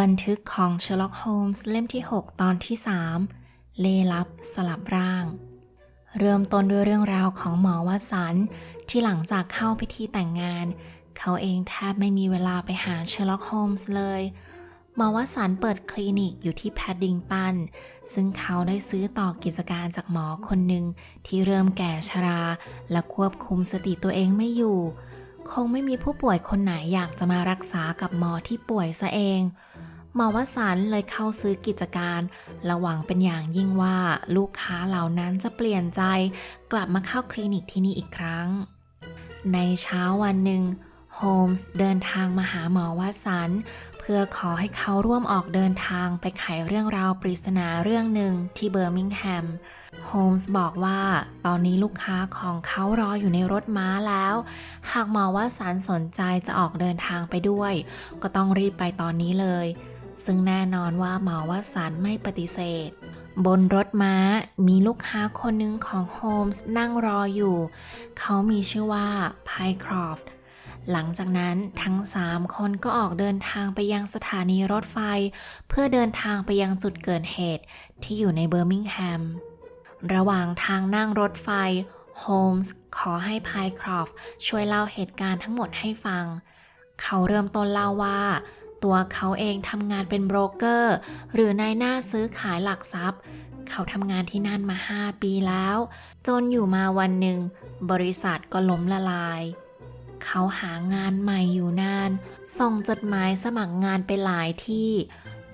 บันทึกของเชอร์ล็อกโฮมส์เล่มที่ 6 ตอนที่ 3 เลลับสลับร่าง เริ่มต้นด้วยเรื่องราวของหมอวสันที่หลังจากเข้าพิธีแต่งงาน เขาเองแทบไม่มีเวลาไปหาเชอร์ล็อกโฮมส์เลย หมอวสันเปิดคลินิกอยู่ที่แพดดิงตัน ซึ่งเขาได้ซื้อต่อกิจการจากหมอคนหนึ่งที่เริ่มแก่ชรา และควบคุมสติตัวเองไม่อยู่ คงไม่มีผู้ป่วยคนไหนอยากจะมารักษากับหมอที่ป่วยซะเอง มอวสันเลยเข้าซื้อกิจการและหวังเป็นอย่างยิ่งว่าลูกค้าเหล่านั้นจะเปลี่ยนใจ กลับมาเข้าคลินิกที่นี่อีกครั้ง ในเช้าวันหนึ่งโฮมส์เดินทางมาหาหมอวสัน เพื่อขอให้เขาร่วมออกเดินทางไปไขเรื่องราวปริศนาเรื่องหนึ่งที่เบอร์มิงแฮม โฮมส์บอกว่าตอนนี้ลูกค้าของเขารออยู่ในรถม้าแล้ว หากหมอวสันสนใจจะออกเดินทางไปด้วย ก็ต้องรีบไปตอนนี้เลย ซึ่งแน่นอนว่าหมอวสันต์ไม่ปฏิเสธ บนรถม้ามีลูกค้าคนหนึ่งของโฮมส์นั่งรออยู่ เขามีชื่อว่าไพครอฟต์หลังจากนั้นทั้งสามคนก็ออกเดินทางไปยังสถานีรถไฟ เพื่อเดินทางไปยังจุดเกิดเหตุที่อยู่ในเบอร์มิงแฮม ระหว่างทางนั่งรถไฟ โฮมส์ขอให้พายครอฟช่วยเล่าเหตุการณ์ทั้งหมดให้ฟัง เขาเริ่มต้นเล่าว่า ตัวเขาเองทำงานเป็นโบรกเกอร์ หรือนายหน้าซื้อขายหลักทรัพย์ เขาทำงานที่นั่นมา 5 ปีแล้ว จนอยู่มาวันหนึ่ง บริษัทก็ล้มละลาย เขาหางานใหม่อยู่นาน ส่งจดหมายสมัครงานไปหลายที่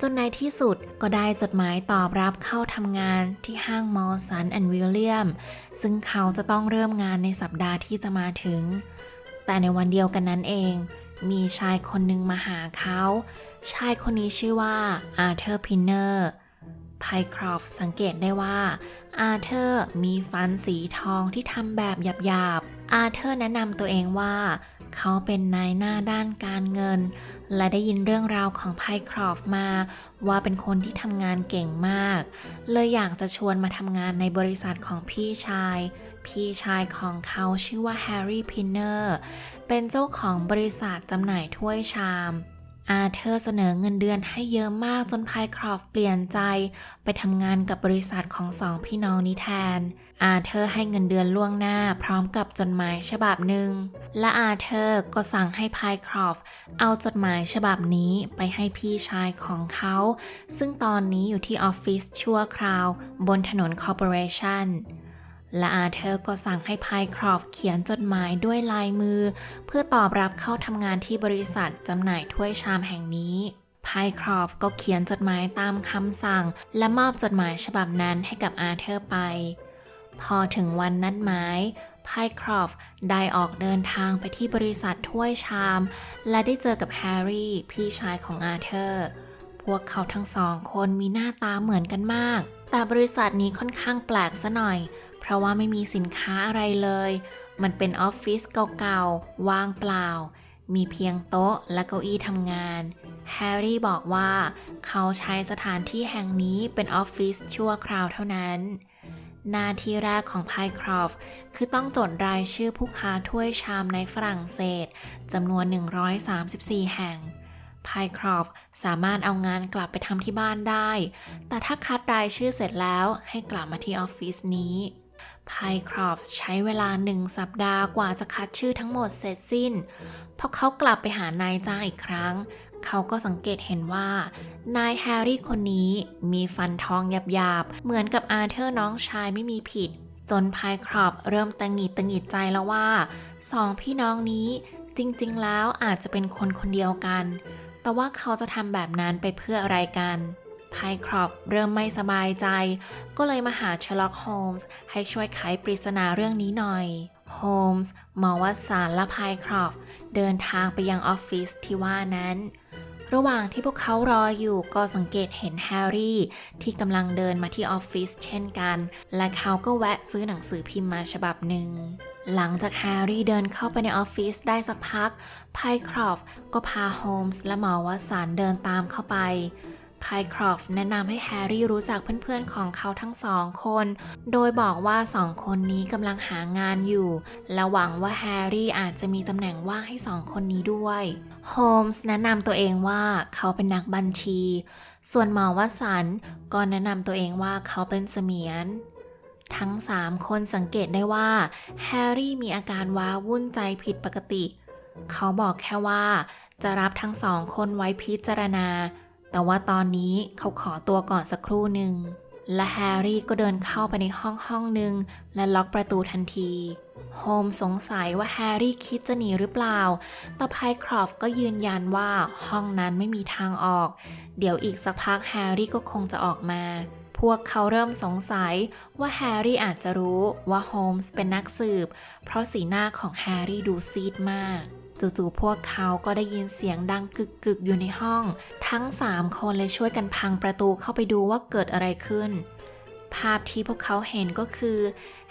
จนในที่สุดก็ได้จดหมายตอบรับเข้าทำงานที่ห้างมอลสันแอนด์วิลเลียม ซึ่งเขาจะต้องเริ่มงานในสัปดาห์ที่จะมาถึง แต่ในวันเดียวกันนั้นเอง มีชายคนหนึ่งมาหาเขา ชายคนนี้ชื่อว่าอาร์เธอร์พินเนอร์ไพครอฟสังเกตได้ว่า อาร์เธอร์มีฟันสีทองที่ทำแบบหยาบๆ อาร์เธอร์แนะนำตัวเองว่า เขาเป็นนายหน้าด้านการเงิน และได้ยินเรื่องราวของไพครอฟมา ว่าเป็นคนที่ทำงานเก่งมาก เลยอยากจะชวนมาทำงานในบริษัทของพี่ชาย พี่ชายของเขาชื่อว่าแฮร์รี่พินเนอร์ เป็นเจ้าของบริษัทจำหน่ายถ้วยชาม อาเธอร์เสนอเงินเดือนให้เยอะมากจนไพครอฟเปลี่ยนใจ ไปทำงานกับบริษัทของสองพี่น้องนี้แทน อาเธอร์ให้เงินเดือนล่วงหน้าพร้อมกับจดหมายฉบับหนึ่ง และอาเธอร์ก็สั่งให้ไพครอฟเอาจดหมายฉบับนี้ไปให้พี่ชายของเขา ซึ่งตอนนี้อยู่ที่ออฟฟิศชั่วคราว บนถนนคอร์ปอเรชั่น และอาเธอร์ก็สั่งให้ไพครอฟเขียนจดหมายด้วยลายมือ เพื่อตอบรับเข้าทำงานที่บริษัทจำหน่ายถ้วยชามแห่งนี้ไพครอฟก็เขียนจดหมายตามคำสั่ง และมอบจดหมายฉบับนั้นให้กับอาเธอร์ไป พอถึงวันนัดหมายไพครอฟได้ออกเดินทางไปที่บริษัทถ้วยชาม และได้เจอกับแฮร์รี่พี่ชายของอาเธอร์ พวกเขาทั้งสองคนมีหน้าตาเหมือนกันมาก แต่บริษัทนี้ค่อนข้างแปลกซะหน่อย เพราะว่าไม่มีสินค้าอะไรเลย มันเป็นออฟฟิศเก่าๆ ว่างเปล่า มีเพียงโต๊ะและเก้าอี้ทำงาน แฮร์รี่บอกว่าเขาใช้สถานที่แห่งนี้เป็นออฟฟิศชั่วคราวเท่านั้น หน้าที่แรกของไพครอฟคือต้องจดรายชื่อผู้ค้าถ้วยชามในฝรั่งเศสจำนวน 134 แห่งไพครอฟสามารถเอางานกลับไปทำที่บ้านได้ แต่ถ้าคัดรายชื่อเสร็จแล้วให้กลับมาที่ออฟฟิศนี้ ไพครอฟใช้เวลาหนึ่งสัปดาห์กว่าจะคัดชื่อทั้งหมดเสร็จสิ้น พอเขากลับไปหานายจ้างอีกครั้ง เขาก็สังเกตเห็นว่า นายแฮร์รี่คนนี้มีฟันทองหยาบๆ เหมือนกับอาเธอร์น้องชายไม่มีผิด จนไพครอฟเริ่มตังหิดตังหงิดใจแล้วว่าสองพี่น้องนี้จริงๆแล้วอาจจะเป็นคนคนเดียวกัน แต่ว่าเขาจะทำแบบนั้นไปเพื่ออะไรกัน ไพครอฟเริ่มไม่สบายใจ ก็เลยมาหาเชอร์ล็อกโฮมส์ให้ช่วยไขปริศนาเรื่องนี้หน่อย โฮมส์มองว่าสารและไพครอฟเดินทางไปยังออฟฟิศที่ว่านั้น ระหว่างที่พวกเขารออยู่ก็สังเกตเห็นแฮร์รี่ ที่กำลังเดินมาที่ออฟฟิศเช่นกัน และเขาก็แวะซื้อหนังสือพิมพ์มาฉบับหนึ่งหลังจากแฮร์รี่เดินเข้าไปในออฟฟิศได้สักพัก ไพครอฟก็พาโฮมส์และหมอวสันเดินตามเข้าไป พไพครอฟแนะนำให้แฮร์รี่รู้จักเพื่อนๆของเขาทั้งสองคน โดยบอกว่าสองคนนี้กำลังหางานอยู่ และหวังว่าแฮร์รี่อาจจะมีตำแหน่งว่างให้สองคนนี้ด้วยโฮมส์แนะนำตัวเองว่าเขาเป็นนักบัญชี ส่วนหมอวสันต์ก็แนะนำตัวเองว่าเขาเป็นเสมียนทั้งสามคนสังเกตได้ว่าแฮร์รี่มีอาการว้าวุ่นใจผิดปกติ เขาบอกแค่ว่าจะรับทั้งสองคนไว้พิจารณา แต่ว่าตอนนี้เขาขอตัวก่อนสักครู่หนึ่ง และแฮร์รี่ก็เดินเข้าไปในห้องห้องหนึ่งและล็อกประตูทันที โฮมสงสัยว่าแฮร์รี่คิดจะหนีหรือเปล่า แต่ไพครอฟก็ยืนยันว่าห้องนั้นไม่มีทางออก เดี๋ยวอีกสักพักแฮร์รี่ก็คงจะออกมาพวกเขาเริ่มสงสัยว่าแฮร์รี่อาจจะรู้ว่าโฮมส์เป็นนักสืบ เพราะสีหน้าของแฮร์รี่ดูซีดมาก จู่ๆพวกเขาก็ได้ยินเสียงดังกึกๆอยู่ในห้อง ทั้งสามคนเลยช่วยกันพังประตูเข้าไปดูว่าเกิดอะไรขึ้น ภาพที่พวกเขาเห็นก็คือ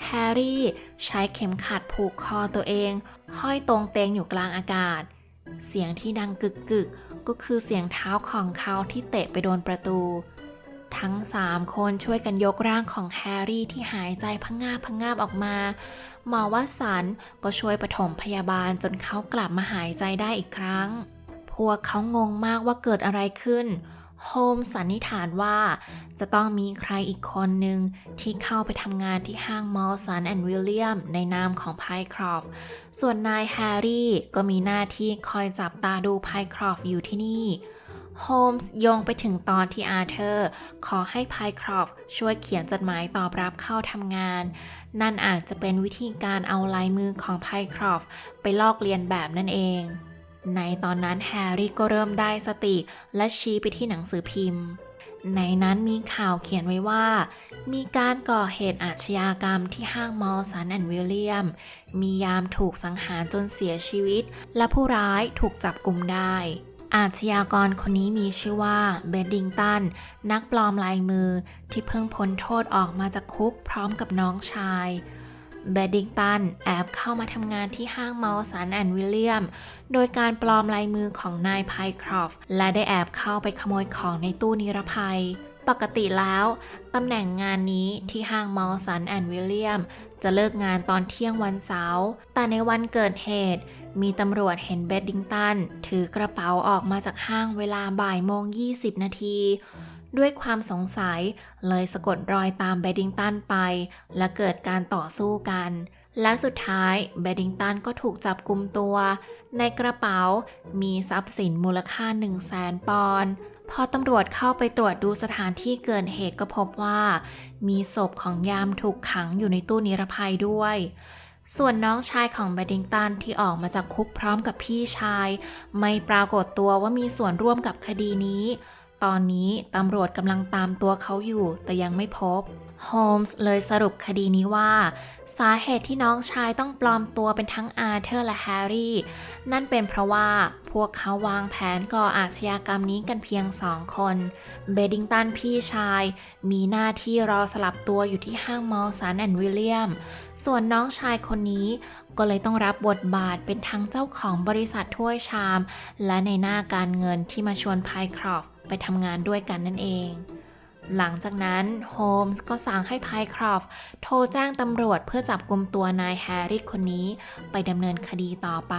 แฮร์รี่ใช้เข็มขัดผูกคอตัวเอง ห้อยตรงเตงอยู่กลางอากาศ เสียงที่ดังกึกๆก็คือเสียงเท้าของเขาที่เตะไปโดนประตู ทั้งสามคนช่วยกันยกร่างของแฮร์รี่ที่หายใจพังงาบพังงาบออกมา หมอวัสันก็ช่วยปฐมพยาบาลจนเขากลับมาหายใจได้อีกครั้ง พวกเขางงมากว่าเกิดอะไรขึ้น โฮมสันนิษฐานว่า จะต้องมีใครอีกคนหนึ่งที่เข้าไปทำงานที่ห้างมอลสันแอนด์วิลเลียมในนามของไพครอฟส่วนนายแฮร์รี่ก็มีหน้าที่คอยจับตาดูไพครอฟอยู่ที่นี่ โฮมส์โยงไปถึงตอนที่อาร์เธอร์ขอให้ไพครอฟช่วยเขียนจดหมายตอบรับเข้าทำงาน นั่นอาจจะเป็นวิธีการเอาลายมือของไพครอฟไปลอกเลียนแบบนั่นเอง ในตอนนั้นแฮร์รี่ก็เริ่มได้สติและชี้ไปที่หนังสือพิมพ์ในนั้นมีข่าวเขียนไว้ว่า มีการก่อเหตุอาชญากรรมที่ห้างมอลสันแอนด์วิลเลียม มียามถูกสังหารจนเสียชีวิต และผู้ร้ายถูกจับกลุ่มได้ อาชญากรคนนี้มีชื่อว่าเบดดิงตัน นักปลอมลายมือที่เพิ่งพ้นโทษออกมาจากคุกพร้อมกับน้องชายเบดดิงตันแอบเข้ามาทำงานที่ห้างมอลสันแอนด์วิลเลียม โดยการปลอมลายมือของนายไพครอฟและได้แอบเข้าไปขโมยของในตู้นิรภัย ปกติแล้วตำแหน่งงานนี้ที่ห้างมอลสันแอนด์วิลเลียมจะเลิกงานตอนเที่ยงวันเสาร์ แต่ในวันเกิดเหตุ มีตำรวจเห็นเบดดิงตัน ถือกระเป๋าออกมาจากห้างเวลาบ่ายโมง 20 นาที ด้วยความสงสัยเลยสะกดรอยตามเบดดิงตันไป และเกิดการต่อสู้กัน และสุดท้ายเบดดิงตันก็ถูกจับกุมตัว ในกระเป๋ามีทรัพย์สินมูลค่า 1 0 0 0 0แสนปอนด์พอตำรวจเข้าไปตรวจดูสถานที่เกิดเหตุก็พบว่า มีศพของยามถูกขังอยู่ในตู้นิรภัยด้วย ส่วนน้องชายของเบดิงตันที่ออกมาจากคุกพร้อมกับพี่ชาย ไม่ปรากฏตัวว่ามีส่วนร่วมกับคดีนี้ ตอนนี้ตำรวจกำลังตามตัวเขาอยู่แต่ยังไม่พบ โฮมส์เลยสรุปคดีนี้ว่า สาเหตุที่น้องชายต้องปลอมตัวเป็นทั้งอาร์เธอร์และแฮร์รี่ นั่นเป็นเพราะว่าพวกเขาวางแผนก่ออาชญากรรมนี้กันเพียงสองคน เบดดิงตันพี่ชาย มีหน้าที่รอสลับตัวอยู่ที่ห้างมอลสันแอนด์วิลเลียม ส่วนน้องชายคนนี้ก็เลยต้องรับบทบาทเป็นทั้งเจ้าของบริษัทถ้วยชาม และในหน้าการเงินที่มาชวนไพครอฟ ไปทำงานด้วยกันนั่นเอง หลังจากนั้นโฮมส์ก็สั่งให้ไพครอฟโทรแจ้งตำรวจเพื่อจับกลุ่มตัวนายแฮร์รี่คนนี้ไปดำเนินคดีต่อไป